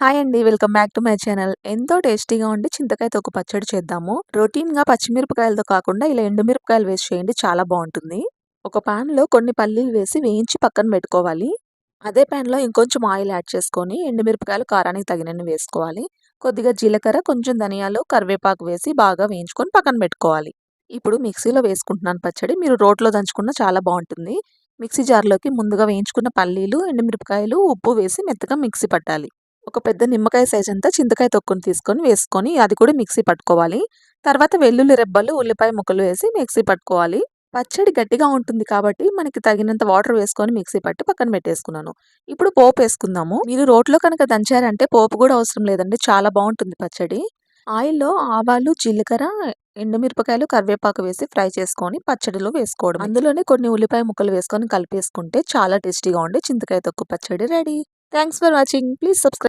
Hi అండి. Welcome back to my channel. ఎంతో టేస్టీగా ఉండి చింతకాయతో ఒక పచ్చడి చేద్దాము. రొటీన్గా పచ్చిమిరపకాయలతో కాకుండా ఇలా ఎండుమిరపకాయలు వేసి చేయండి చాలా బాగుంటుంది. ఒక ప్యాన్లో కొన్ని పల్లీలు వేసి వేయించి పక్కన పెట్టుకోవాలి. అదే ప్యాన్లో ఇంకొంచెం ఆయిల్ యాడ్ చేసుకొని ఎండుమిరపకాయలు కారానికి తగినన్ని వేసుకోవాలి. కొద్దిగా జీలకర్ర కొంచెం ధనియాలు కరివేపాకు వేసి బాగా వేయించుకొని పక్కన పెట్టుకోవాలి. ఇప్పుడు మిక్సీలో వేసుకుంటున్నాను పచ్చడి. మీరు రోట్లో దంచుకున్న చాలా బాగుంటుంది. మిక్సీ జార్లోకి ముందుగా వేయించుకున్న పల్లీలు ఎండుమిరపకాయలు ఉప్పు వేసి మెత్తగా మిక్సీ పట్టాలి. ఒక పెద్ద నిమ్మకాయ సైజ్ అంతా చింతకాయ తొక్కుని తీసుకొని వేసుకొని అది కూడా మిక్సీ పట్టుకోవాలి. తర్వాత వెల్లుల్లి రెబ్బలు ఉల్లిపాయ ముక్కలు వేసి మిక్సీ పట్టుకోవాలి. పచ్చడి గట్టిగా ఉంటుంది కాబట్టి మనకి తగినంత వాటర్ వేసుకొని మిక్సీ పట్టి పక్కన పెట్టేసుకున్నాను. ఇప్పుడు పోపు వేసుకుందాము. మీరు రోట్లో కనుక దంచారంటే పోపు కూడా అవసరం లేదండి. చాలా బాగుంటుంది పచ్చడి. ఆయిల్లో ఆవాలు జీలకర్ర ఎండుమిరపకాయలు కరివేపాకు వేసి ఫ్రై చేసుకొని పచ్చడిలో వేసుకోవడం అందులోనే కొన్ని ఉల్లిపాయ ముక్కలు వేసుకొని కలిపేసుకుంటే చాలా టేస్టీగా ఉండే చింతకాయ తొక్కు పచ్చడి ready. Thanks for watching. Please subscribe